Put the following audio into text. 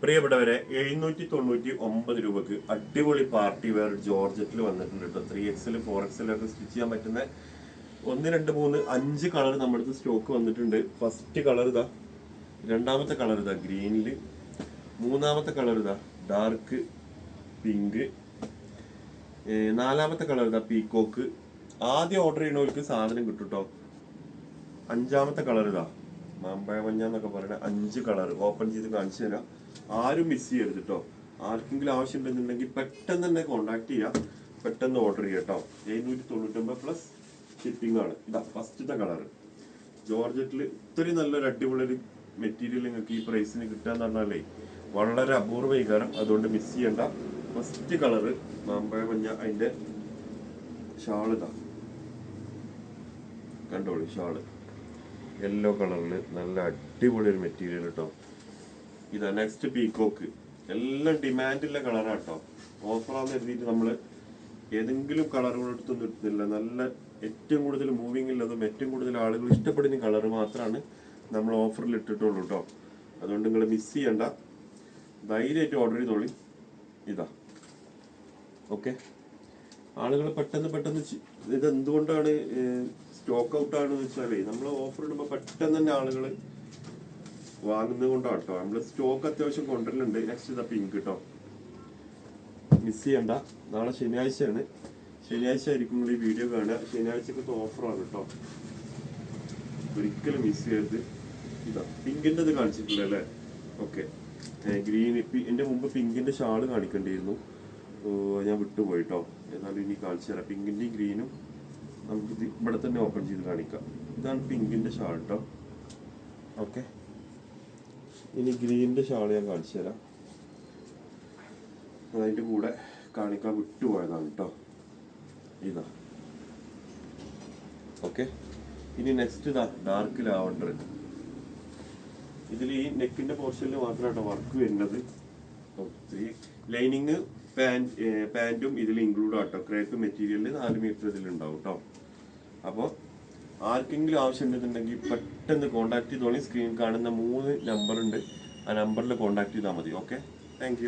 പ്രിയപ്പെട്ടവരെ എഴുന്നൂറ്റി തൊണ്ണൂറ്റി ഒമ്പത് രൂപക്ക് അടിപൊളി പാർട്ടി വെയർ ജോർജറ്റിൽ വന്നിട്ടുണ്ട് കേട്ടോ. ത്രീ എക്സിൽ ഫോർ എക്സിലൊക്കെ സ്റ്റിച്ച് ചെയ്യാൻ പറ്റുന്ന ഒന്ന് രണ്ട് മൂന്ന് അഞ്ച് കളർ നമ്മുടെ അടുത്ത് സ്റ്റോക്ക് വന്നിട്ടുണ്ട്. ഫസ്റ്റ് കളർ ഇതാ. രണ്ടാമത്തെ കളർ ഇതാ ഗ്രീനിൽ മൂന്നാമത്തെ കളർ ഇതാ ഡാർക്ക് പിങ്ക് നാലാമത്തെ കളർ ഇതാ പീക്കോക്ക് ആദ്യം ഓർഡർ ചെയ്യണവർക്ക് സാധനം കിട്ടും കേട്ടോ. അഞ്ചാമത്തെ കളർ ഇതാ മാമ്പഴ മഞ്ഞ എന്നൊക്കെ പറയുന്ന അഞ്ച് കളർ ഓപ്പൺ ചെയ്ത് കാണിച്ചു തരാം. ആരും മിസ് ചെയ്യരുത് കേട്ടോ ആർക്കെങ്കിലും ആവശ്യം ഉണ്ടെന്നുണ്ടെങ്കിൽ പെട്ടെന്ന് തന്നെ കോണ്ടാക്ട് ചെയ്യാം. പെട്ടെന്ന് ഓർഡർ ചെയ്യാം കേട്ടോ എഴുന്നൂറ്റി തൊണ്ണൂറ്റൊമ്പത് പ്ലസ് ഷിപ്പിംഗ് ആണ്. ഇതാ ഫസ്റ്റത്തെ കളർ ജോർജറ്റിൽ ഇത്രയും നല്ലൊരു അടിപൊളി ഒരു മെറ്റീരിയൽ നിങ്ങൾക്ക് ഈ പ്രൈസിന് കിട്ടാന്ന് പറഞ്ഞാലേ വളരെ അപൂർവ വികാരം. അതുകൊണ്ട് മിസ് ചെയ്യണ്ട. ഫസ്റ്റ് കളറ് മാമ്പഴ മഞ്ഞ അതിന്റെ ഷാൾ ഇതാ. കണ്ടോളി ഷാൾ. യെല്ലോ കളറിൽ നല്ല അടിപൊളി ഒരു മെറ്റീരിയൽ കേട്ടോ ഇതാ നെക്സ്റ്റ് പീക്കോക്ക് എല്ലാം ഡിമാൻഡുള്ള കളറാണ് കേട്ടോ ഓഫറാന്ന് എഴുതിയിട്ട് നമ്മൾ ഏതെങ്കിലും കളറുകൾ എടുത്തൊന്നും എടുത്തില്ല. നല്ല ഏറ്റവും കൂടുതൽ മൂവിങ് ഉള്ളതും ഏറ്റവും കൂടുതൽ ആളുകൾ ഇഷ്ടപ്പെടുന്ന കളർ മാത്രമാണ് നമ്മൾ ഓഫറിൽ ഇട്ടിട്ടുള്ളൂ കേട്ടോ അതുകൊണ്ട് നിങ്ങൾ മിസ് ചെയ്യണ്ട. ധൈര്യമായിട്ട് ഓർഡർ ചെയ്തോളി. ഇതാ. ഓക്കെ ആളുകൾ പെട്ടെന്ന് പെട്ടെന്ന് ഇത് എന്തുകൊണ്ടാണ് സ്റ്റോക്ക് ഔട്ട് ആണെന്ന് വെച്ചാലേ നമ്മൾ ഓഫർ ഇടുമ്പോൾ പെട്ടെന്ന് തന്നെ ആളുകൾ വാങ്ങുന്നത് കൊണ്ടാണ് കേട്ടോ നമ്മൾ സ്റ്റോക്ക് അത്യാവശ്യം കൊണ്ടുവരലുണ്ട്. നെക്സ്റ്റ് ഇതാ പിങ്ക് കേട്ടോ മിസ് ചെയ്യണ്ട. നാളെ ശനിയാഴ്ചയാണ്. ശനിയാഴ്ച ആയിരിക്കും ഈ വീഡിയോ കാണുക. ശനിയാഴ്ചക്കത്തെ ഓഫറാണ് കേട്ടോ ഒരിക്കലും മിസ് ചെയ്യരുത്. ഇതാ പിങ്കിന്റെ ഇത് കാണിച്ചിട്ടില്ല അല്ലേ ഓക്കെ ഗ്രീൻ എന്റെ മുമ്പ് പിങ്കിന്റെ ഷാൾ കാണിക്കേണ്ടിയിരുന്നു. ഞാൻ വിട്ടുപോയി കേട്ടോ ഏതായാലും ഇനി കാണിച്ചു തരാം. പിങ്കിന്റെയും ഗ്രീനും നമുക്ക് ഇത് ഇവിടെ തന്നെ ഓപ്പൺ ചെയ്ത് കാണിക്കാം. ഇതാണ് പിങ്കിന്റെ ഷാൾ കേട്ടോ ഓക്കെ ഇനി ഗ്രീനിന്റെ ഷാൾ ഞാൻ കാണിച്ചു തരാം. അതിന്റെ കൂടെ കാണിക്കാൻ വിട്ടുപോയതാണ് കേട്ടോ ഇതാ. ഓക്കെ ഇനി നെക്സ്റ്റ് ഇതാ ഡാർക്ക് ലാവണ്ടർ. ഇതിൽ ഈ നെക്കിന്റെ പോർഷനിൽ മാത്രമാണ് വർക്ക് വരുന്നത്. ലൈനിങ് പാന്റ് പാന്റും ഇതിൽ ഇൻക്ലൂഡ് ആട്ടോ. ക്രേപ്പ് മെറ്റീരിയലിൽ നാല് മീറ്റർ ഇതിൽ ഉണ്ടാവും കേട്ടോ അപ്പോൾ ആർക്കെങ്കിലും ആവശ്യമുണ്ടെന്നുണ്ടെങ്കിൽ പെട്ടെന്ന് കോൺടാക്ട് ചെയ്തോളി. സ്ക്രീൻ കാണുന്ന മൂന്ന് നമ്പർ ഉണ്ട്. ആ നമ്പറിൽ കോൺടാക്ട് ചെയ്താൽ മതി. Okay thank